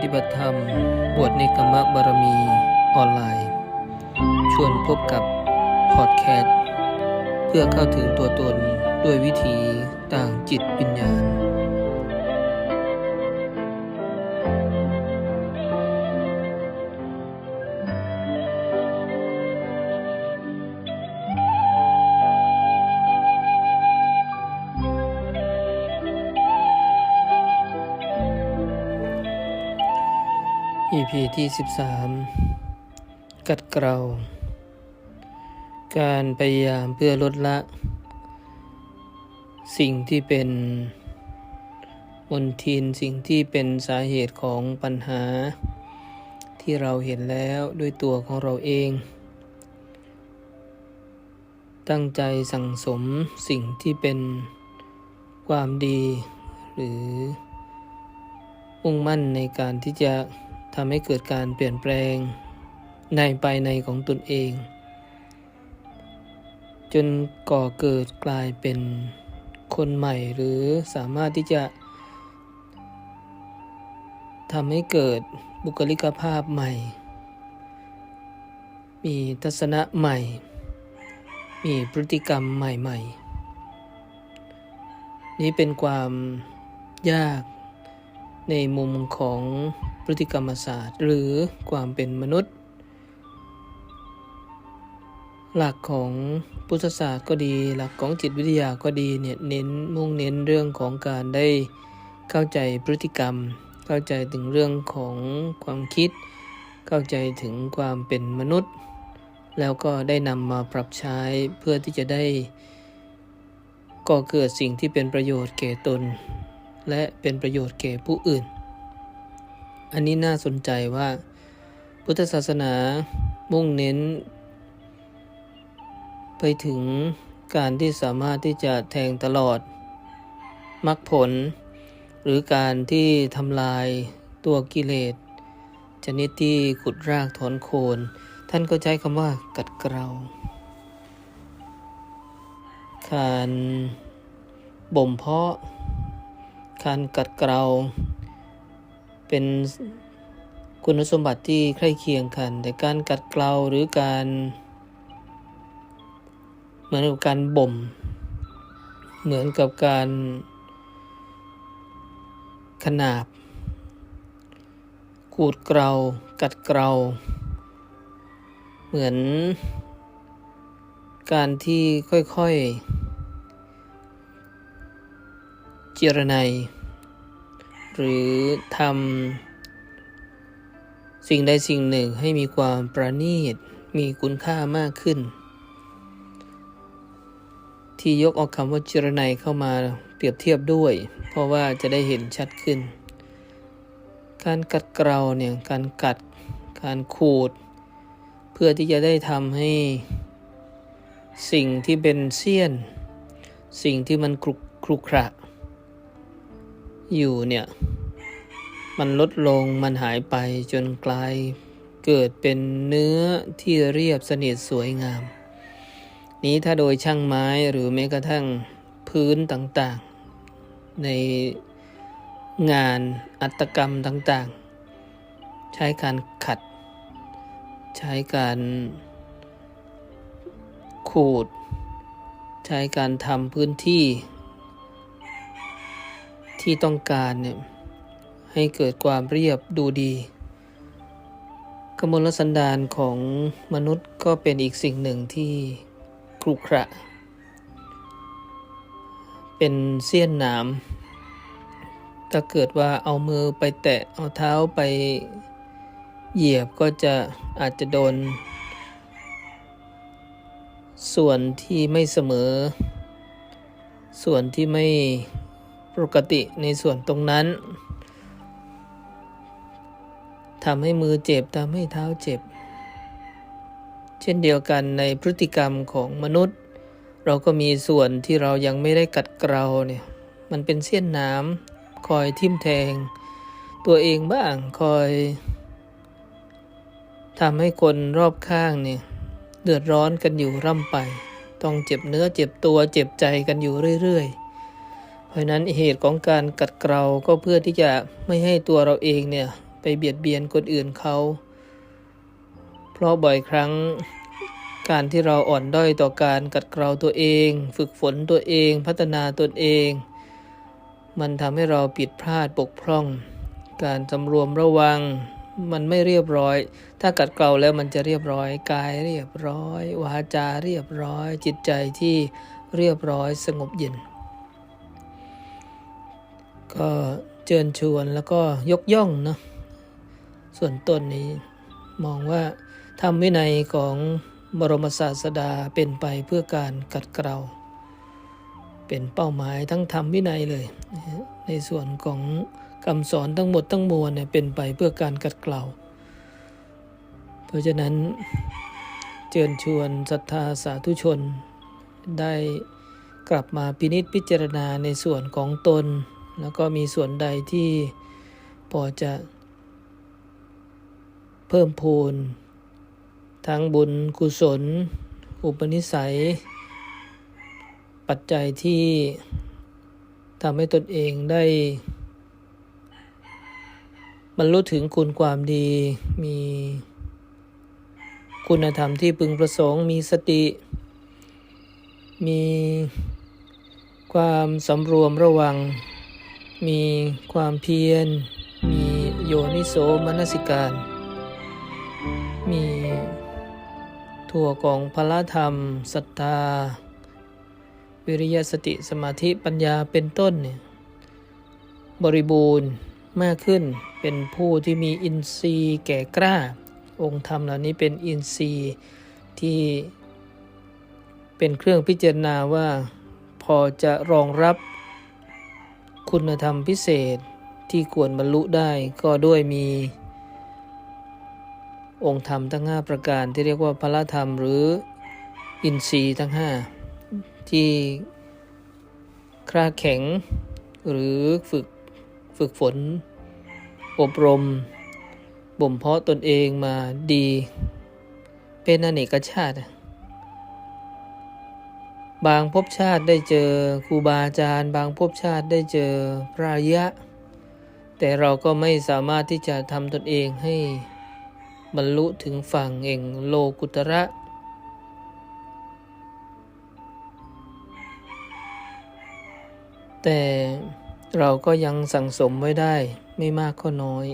ปฏิบัติธรรม บวชในกรรมบารมีออนไลน์ ชวนพบกับพอดแคสต์ เพื่อเข้าถึงตัวตนด้วยวิธีต่างจิตวิญญาณ EP ที่ 13 กัดเกลาการพยายามเพื่อลดละ สิ่งที่เป็นมนทินสิ่งที่เป็นสาเหตุของปัญหา ที่เราเห็นแล้วด้วยตัวของเราเอง ตั้งใจสั่งสมสิ่งที่เป็นความดี หรือมุ่งมั่นในการที่จะ ทำให้เกิดการเปลี่ยนแปลงในภายในของตนเอง จนก่อเกิดกลายเป็นคนใหม่หรือสามารถที่จะทำให้เกิดบุคลิกภาพใหม่ มีทัศนะใหม่ มีพฤติกรรมใหม่ ๆ นี้เป็นความยากในมุมของ พฤติกรรมศาสตร์ หรือความเป็นมนุษย์ หลักของพุทธศาสตร์ก็ดี หลักของจิตวิทยาก็ดีเนี่ยเน้นมุ่งเน้นเรื่องของการได้เข้าใจพฤติกรรม เข้าใจถึงเรื่องของความคิด เข้าใจถึงความเป็นมนุษย์ แล้วก็ได้นำมาปรับใช้เพื่อที่จะได้ก่อเกิดสิ่งที่เป็นประโยชน์แก่ตน และเป็นประโยชน์แก่ผู้อื่น อันนี้น่าสนใจว่า พุทธศาสนามุ่งเน้น ไปถึงการที่สามารถที่จะแทงตลอดมรรคผล หรือการที่ทำลายตัวกิเลสชนิดที่ขุดรากถอนโคน ท่านก็ใช้คำว่ากัดเกลาการบ่มเพาะ การกัดเกลา เป็นคุณสมบัติที่ใกล้เคียงกัน แต่การกัดเกลาหรือการ เหมือนกับการบ่ม เหมือนกับการขนาบ ขูดเกลากัดเกลาเหมือน การที่ค่อยๆ เจรไนย หรือทำสิ่งใดสิ่งหนึ่งให้มีความประณีต มีคุณค่ามากขึ้น ที่ยกเอาคำว่าเจรไนยเข้ามาเปรียบเทียบด้วย เพราะว่าจะได้เห็นชัดขึ้น การกัดเกลาเนี่ยการกัดการขูด เพื่อที่จะได้ทำให้สิ่งที่เป็นเสี้ยน สิ่งที่มันครุครุขระ อยู่เนี่ย มันลดลงมันหายไปจนกลาย เกิดเป็นเนื้อที่เรียบสนิทสวยงาม นี้ถ้าโดยช่างไม้หรือแม้กระทั่งพื้นต่างๆ ในงานอัตกรรมต่างๆ ใช้การขัด ใช้การขูด ใช้การทำพื้นที่ ที่ต้องการเนี่ยให้เกิดความเรียบดูดีกมลสันดานของมนุษย์ก็เป็นอีกสิ่งหนึ่งที่ครุขระ เป็นเสี้ยนหนาม ถ้าเกิดว่าเอามือไปแตะ เอาเท้าไปเหยียบก็จะอาจจะโดน ส่วนที่ไม่เสมอ ส่วนที่ไม่ ปกติในส่วนตรงนั้นทำให้มือเจ็บทำให้เท้าเจ็บ เช่นเดียวกันในพฤติกรรมของมนุษย์ เราก็มีส่วนที่เรายังไม่ได้กัดเกลาเนี่ยมันเป็นเส้นน้ำคอยทิ่มแทง ตัวเองบ้างคอยทำให้คนรอบข้างเนี่ยเดือดร้อนกันอยู่ร่ำไป ต้องเจ็บเนื้อเจ็บตัวเจ็บใจกันอยู่เรื่อยๆ เพราะนั้นเหตุของการกัดเกลาก็เพื่อที่จะไม่ให้ตัวเราเองเนี่ยไปเบียดเบียนคนอื่นเขา เพราะบ่อยครั้งการที่เราอ่อนด้อยต่อการกัดเกลาตัวเอง ฝึกฝนตัวเองพัฒนาตนเอง มันทำให้เราผิดพลาดปกพร่อง การสำรวมระวัง มันไม่เรียบร้อย ถ้ากัดเกลาแล้วมันจะเรียบร้อยกายเรียบร้อย วาจาเรียบร้อย จิตใจที่เรียบร้อยสงบเย็น ก็เชิญชวนแล้วก็ยกย่องเนาะส่วนตนนี้มองว่าธรรมวินัยของบรมศาสดาเป็นไปเพื่อการกัดเกลาเป็นเป้าหมายทั้งธรรมวินัยเลย ในส่วนของคำสอนทั้งหมดทั้งมวลเนี่ยเป็นไปเพื่อการกัดเกลาเพราะฉะนั้นเชิญชวนศรัทธาสาธุชนได้กลับมาพินิจพิจารณาในส่วนของตน แล้วก็มีส่วนใดที่พอจะเพิ่มพูนทั้งบุญกุศล อุปนิสัย ปัจจัยที่ทำให้ตนเองได้บรรลุถึงคุณความดีมีคุณธรรมที่พึงประสงค์มีสติ มีความสำรวมระวัง มีความเพียร มีโยนิโสมนสิการ มีถั่วของพละธรรมศรัทธา วิริยะสติสมาธิปัญญาเป็นต้นเนี่ยบริบูรณ์มากขึ้นเป็นผู้ที่มีอินทรีย์แก่กล้า องค์ธรรมเหล่านี้เป็นอินทรีย์ที่เป็นเครื่องพิจารณาว่า พอจะรองรับ คุณธรรมพิเศษที่ควรบรรลุได้ก็ด้วยมี องค์ธรรมทั้ง 5 ประการที่เรียกว่าพละธรรมหรืออินทรีย์ทั้ง 5 ที่คราแข็ง หรือฝึกฝึกฝน อบรม บ่มเพาะตนเองมาดี เป็นอเนกชาติ บางภพชาติได้เจอครูบาอาจารย์ บางภพชาติได้เจอพระยะ แต่เราก็ไม่สามารถที่จะทำตนเองให้บรรลุถึงฝั่งเองโลกุตระ แต่เราก็ยังสั่งสมไว้ได้ไม่มากก็น้อย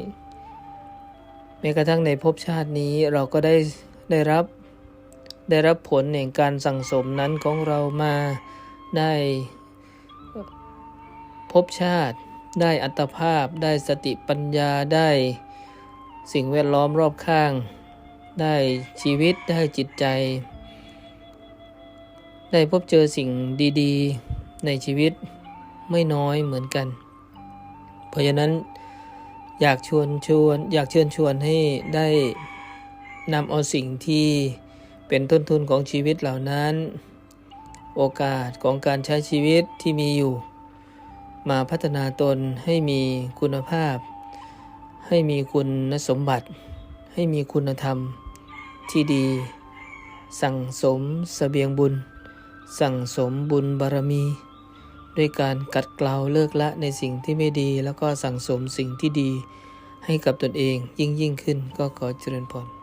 แม้กระทั่งในภพชาตินี้เราก็ได้ได้รับ ได้รับผลแห่งการสั่งสมนั้นของเรามาได้ภพชาติได้อัตภาพได้สติปัญญาได้สิ่งแวดล้อมรอบข้าง ได้ชีวิตได้จิตใจ ได้พบเจอสิ่งดีๆ ในชีวิตไม่น้อยเหมือนกัน เพราะฉะนั้นอยากชวนชวนอยากเชิญชวนให้ได้นำเอาสิ่งที่ เป็นต้นทุนของชีวิตเหล่านั้น โอกาสของการใช้ชีวิตที่มีอยู่ มาพัฒนาตนให้มีคุณภาพ ให้มีคุณสมบัติ ให้มีคุณธรรมที่ดี สั่งสมสเสบียงบุญ สั่งสมบุญบารมี ด้วยการกัดเกลาเลิกละในสิ่งที่ไม่ดี แล้วก็สั่งสมสิ่งที่ดีให้กับตนเองยิ่งยิ่งขึ้นก็ขอเจริญพร